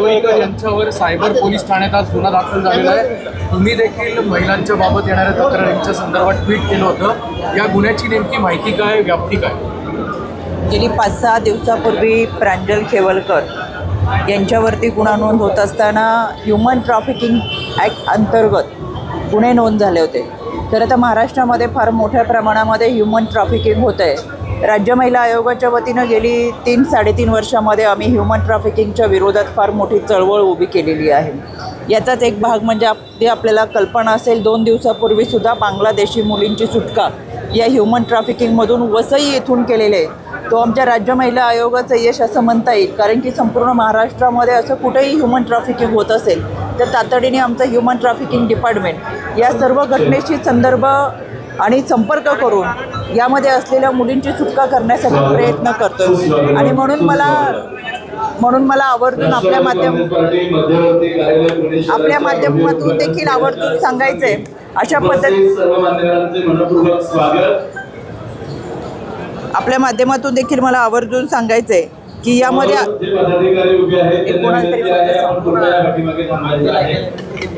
नार्वेकर यांच्यावर cyber police ठाण्यात आज गुन्हा दाखल झालेला आहे. तुम्ही देखील महिलांच्या बाबत येणाऱ्या तक्रारींच्या संदर्भात ट्विट केलं होतं. या गुन्ह्याची नेमकी माहिती काय व्याप्ती काय? गेली पाच सहा दिवसापूर्वी प्रांजल खेवलकर यांच्यावरती गुन्हा नोंद होत असताना ह्युमन ट्रॅफिकिंग ॲक्ट अंतर्गत गुन्हे नोंद झाले होते. तर आता महाराष्ट्रामध्ये फार मोठ्या प्रमाणामध्ये ह्युमन ट्रॅफिकिंग होतं आहे राज्य महिला आयोगाच्या वतीनं गेली तीन साडेतीन वर्षामध्ये आम्ही ह्युमन ट्रॅफिकिंगच्या विरोधात फार मोठी चळवळ उभी केलेली आहे. याचाच एक भाग म्हणजे अगदी आपल्याला कल्पना असेल दोन दिवसापूर्वीसुद्धा बांगलादेशी मुलींची सुटका या ह्युमन ट्रॅफिकिंगमधून वसई येथून केलेले आहे. तो आमच्या राज्य महिला आयोगाचं यश असं म्हणता येईल कारण की संपूर्ण महाराष्ट्रामध्ये असं कुठेही ह्युमन ट्रॅफिकिंग होत असेल तर तातडीने आमचं ह्युमन ट्रॅफिकिंग डिपार्टमेंट या सर्व घटनेशी संदर्भ आणि संपर्क करून यामध्ये असलेल्या मुलींची सुटका करण्यासाठी प्रयत्न करतो आणि म्हणून मला म्हणून मला आवर्जून आपल्या माध्यम आपल्या माध्यमातून देखील आवर्जून सांगायचं आहे अशा पद्धती आपल्या माध्यमातून देखील मला आवर्जून सांगायचं आहे की यामध्ये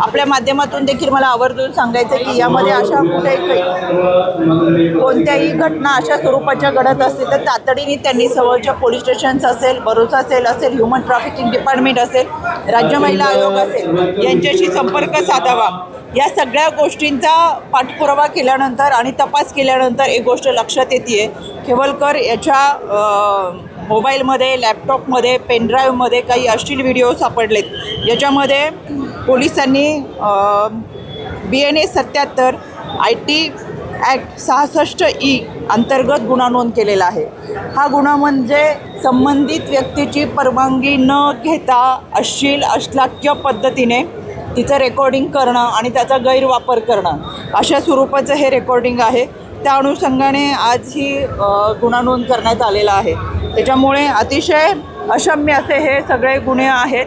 आपल्या माध्यमातून देखील मला आवर्जून सांगायचं आहे की यामध्ये अशा कुठेही काही कोणत्याही घटना अशा स्वरूपाच्या घडत असतील तर तातडीने त्यांनी जवळच्या पोलीस स्टेशन्स असेल भरोसा सेल असेल ह्युमन ट्रॅफिकिंग डिपार्टमेंट असेल राज्य महिला आयोग असेल यांच्याशी संपर्क साधावा. या सगळ्या गोष्टींचा पाठपुरावा केल्यानंतर आणि तपास केल्यानंतर एक गोष्ट लक्षात येते केवलकर याच्या मोबाईलमध्ये लॅपटॉपमध्ये पेनड्राईव्हमध्ये काही अश्लील व्हिडिओ सापडलेत. याच्यामध्ये पोलिसांनी बी एन ए सत्याहत्तर आय टी ॲक्ट सहासष्ट ई अंतर्गत गुन्हा नोंद केलेला आहे. हा गुन्हा म्हणजे संबंधित व्यक्तीची परवानगी न घेता अश्लील अश्लाक्य पद्धतीने तिचं रेकॉर्डिंग करणं आणि त्याचा गैरवापर करणं अशा स्वरूपाचं हे रेकॉर्डिंग आहे. त्या अनुषंगाने आज ही गुन्हा नोंद करण्यात आलेला आहे. त्याच्यामुळे अतिशय अशम्य असे हे सगळे गुन्हे आहेत.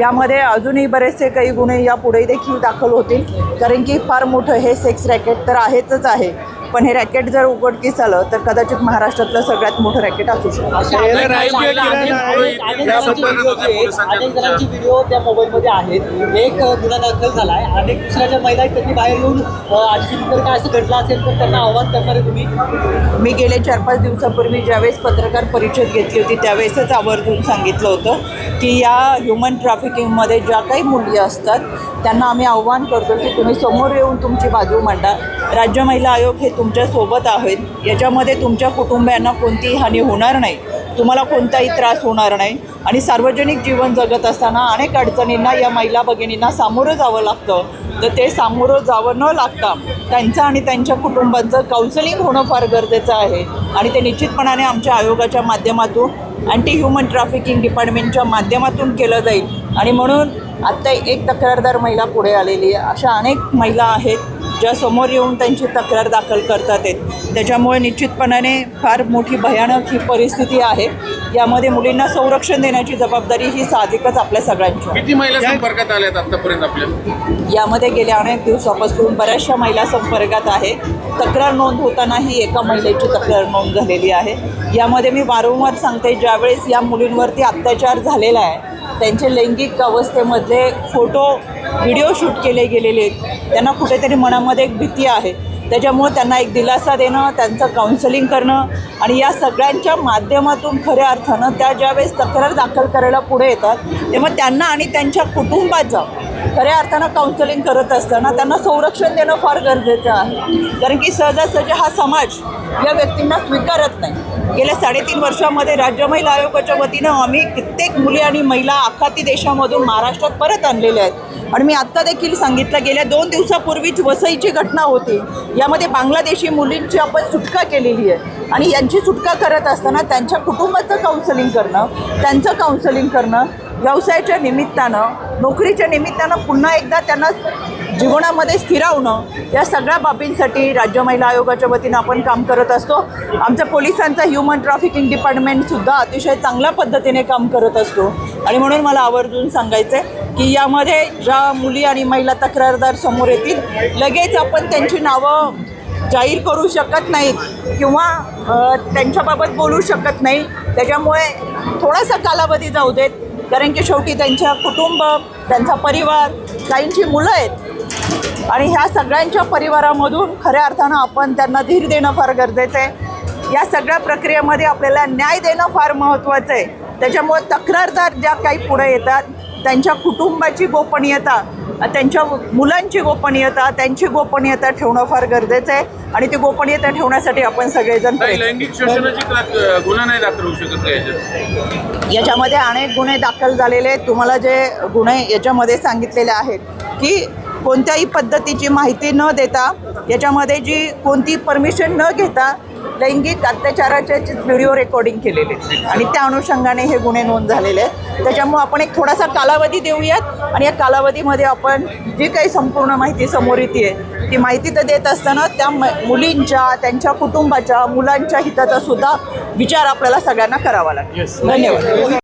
यामध्ये अजूनही बरेचसे काही गुन्हे यापुढेही देखील दाखल होतील कारण की फार मोठं हे सेक्स रॅकेट तर आहेच आहे. पण हे रॅकेट जर उघडकीस आलं तर कदाचित महाराष्ट्रातलं सगळ्यात मोठं रॅकेट असू शकतं. व्हिडिओ त्या मोबाईलमध्ये आहेत एक गुन्हा दाखल झाला आहे अनेक दुसऱ्या ज्या महिला त्यांनी बाहेर येऊन आणखी जर काय असं घडलं असेल तर त्यांना आव्हान करणार आहे तुम्ही? मी गेले चार पाच दिवसापूर्वी ज्यावेळेस पत्रकार परिषद घेतली होती त्यावेळेसच आवर्जून सांगितलं होतं की या ह्युमन ट्रॅफिकिंगमध्ये ज्या काही मुली असतात त्यांना आम्ही आव्हान करतो की तुम्ही समोर येऊन तुमची बाजू मांडा. राज्य महिला आयोग हे तुमच्यासोबत आहेत. याच्यामध्ये तुमच्या कुटुंबियांना कोणतीही हानी होणार नाही. तुम्हाला कोणताही त्रास होणार नाही. आणि सार्वजनिक जीवन जगत असताना अनेक अडचणींना या महिला भगिनींना सामोरं जावं लागतं. तर ते सामोरं जावं न लागता त्यांचं आणि त्यांच्या कुटुंबांचं काउन्सिलिंग होणं फार गरजेचं आहे. आणि ते निश्चितपणाने आमच्या आयोगाच्या माध्यमातून अँटी ह्युमन ट्रॅफिकिंग डिपार्टमेंटच्या माध्यमातून केलं जाईल. आणि म्हणून आत्ता एक तक्रारदार महिला पुढे आलेली आहे. अशा अनेक महिला आहेत. ज्या समोर येऊन त्यांची तक्रार दाखल करतात आहेत. त्याच्यामुळे निश्चितपणाने फार मोठी भयानक ही परिस्थिती आहे. यामध्ये मुलींना संरक्षण देण्याची जबाबदारी ही साहजिकच आपल्या सगळ्यांची. किती महिला संपर्कात आल्यात आतापर्यंत आपल्या? यामध्ये गेल्या अनेक दिवसापासून बऱ्याचशा महिला संपर्कात आहे. तक्रार नोंद होतानाही एका महिलेची तक्रार नोंद झालेली आहे. यामध्ये मी वारंवार सांगते ज्यावेळेस या मुलींवरती अत्याचार झालेला आहे त्यांचे लैंगिक अवस्थेमधले फोटो व्हिडिओ शूट केले गेलेले आहेत. त्यांना कुठेतरी मनामध्ये एक भीती आहे. त्याच्यामुळं त्यांना एक दिलासा देणं त्यांचं काउन्सलिंग करणं आणि या सगळ्यांच्या माध्यमातून खऱ्या अर्थानं त्या ज्यावेळेस तक्रार दाखल करायला पुढे येतात तेव्हा त्यांना आणि त्यांच्या कुटुंबाचं खऱ्या अर्थानं काउन्सलिंग करत असताना त्यांना संरक्षण देणं फार गरजेचं आहे. कारण की सहजासहजी हा समाज या व्यक्तींना स्वीकारत नाही. गेल्या साडेतीन वर्षामध्ये राज्य महिला आयोगाच्या वतीनं आम्ही कित्येक मुली आणि महिला आखाती देशामधून महाराष्ट्रात परत आणलेल्या आहेत. आणि मी आत्ता देखील सांगितलं गेल्या दोन दिवसापूर्वीच वसईची घटना होती. यामध्ये बांगलादेशी मुलींची आपण सुटका केलेली आहे. आणि यांची सुटका करत असताना त्यांच्या कुटुंबाचं काउन्सलिंग करणं त्यांचं काउन्सलिंग करणं व्यवसायाच्या निमित्तानं नोकरीच्या निमित्तानं पुन्हा एकदा त्यांना जीवनामध्ये स्थिरावणं या सगळ्या बाबींसाठी राज्य महिला आयोगाच्या वतीनं आपण काम करत असतो. आमचं पोलिसांचा ह्युमन ट्रॅफिकिंग डिपार्टमेंटसुद्धा अतिशय चांगल्या पद्धतीने काम करत असतो. आणि म्हणून मला आवर्जून सांगायचं आहे की यामध्ये ज्या मुली आणि महिला तक्रारदार समोर येतील लगेच आपण त्यांची नावं जाहीर करू शकत नाहीत किंवा त्यांच्याबाबत बोलू शकत नाही. त्याच्यामुळे थोडासा कालावधी जाऊ देत. कारण की शेवटी त्यांच्या कुटुंब त्यांचा परिवार काहींची मुलं आहेत. आणि ह्या सगळ्यांच्या परिवारामधून खऱ्या अर्थानं आपण त्यांना धीर देणं फार गरजेचं आहे. या सगळ्या प्रक्रियेमध्ये आपल्याला न्याय देणं फार महत्त्वाचं आहे. त्याच्यामुळे तक्रारदार ज्या काही पुढे येतात त्यांच्या कुटुंबाची गोपनीयता त्यांच्या मुलांची गोपनीयता त्यांची गोपनीयता ठेवणं फार गरजेचं आहे आणि ती गोपनीयता ठेवण्यासाठी आपण सगळेजण लैंगिक शोषणाची गुन्हा नाही दाखल होऊ शकत याच्यामध्ये अनेक गुन्हे दाखल झालेले आहेत. तुम्हाला जे गुन्हे याच्यामध्ये सांगितलेले आहेत की कोणत्याही पद्धतीची माहिती न देता याच्यामध्ये जी कोणती परमिशन न घेता लैंगिक अत्याचाराचे व्हिडिओ रेकॉर्डिंग केलेले. आणि त्या अनुषंगाने हे गुन्हे नोंद झालेले आहेत त्याच्यामुळे आपण एक थोडासा कालावधी देऊयात आणि या कालावधीमध्ये आपण जी काही संपूर्ण माहिती समोर येते ती माहिती तर देत असताना त्या म मुलींच्या त्यांच्या कुटुंबाच्या मुलांच्या हिताचा सुद्धा विचार आपल्याला सगळ्यांना करावा लागेल. धन्यवाद